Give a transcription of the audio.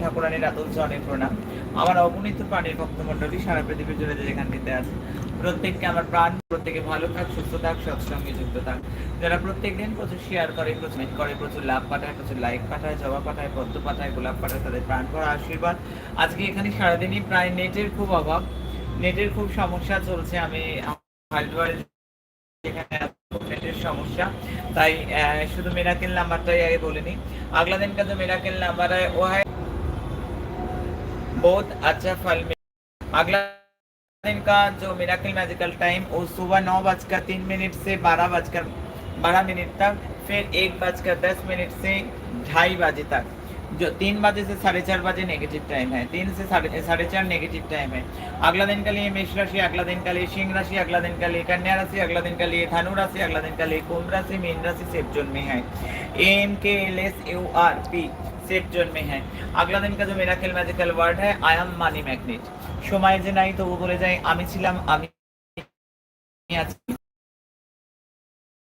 ঠাকুরানির আদল অনেক প্রণাম। আমার অগণিত প্রাণীর ভক্তমন্ডলী সারা পৃথিবী জুড়ে যে যেখান থেকে আছে, প্রত্যেককে আমার প্রাণ, প্রত্যেকে ভালো থাক, সুস্থ থাক, সৎসঙ্গে যুক্ত থাক। যারা প্রত্যেক দিন প্রচুর শেয়ার করে, প্রচুর করে, প্রচুর লাভ পাঠায়, প্রচুর লাইক পাঠায়, জবা পাঠায়, পদ্ম পাঠায়, গোলাপ পাঠায়, তাদের প্রাণ করা আশীর্বাদ। আজকে এখানে সারাদিনই প্রায় নেটের খুব অভাব। নেটের খুব সমস্যা চলছে। আমি নেটের সমস্যা। তাই শুধু মেরাকেল নাম্বারটাই আগে বলিনি। আগলা দিন কাজ মেরাকেল নাম্বার ও बहुत अच्छा फल मिल अगला दिन का जो मेराकिल मैजिकल टाइम वो सुबह नौ बजकर तीन मिनट से बारह बजकर बारह मिनट तक, फिर एक बजकर दस मिनट से ढाई बजे तक। जो तीन बजे से साढ़े चार बजे नेगेटिव टाइम है। तीन से साढ़े साढ़े चार नेगेटिव टाइम है। अगला दिन के लिए मेष राशि, अगला दिन के लिए सिंह राशि, अगला दिन के लिए कन्या राशि, अगला दिन के लिए धनु राशि, अगला दिन के लिए कुंभ राशि, मीन राशि सेफ़ जोन में है। M K L S U R P safe zone में है अगला दिन का जो मेरा खेल मैजिकल वर्ड है आई एम मानी मैग्नेट সময় যে নাই তবু বলে যাই আমি ছিলাম আমি আছি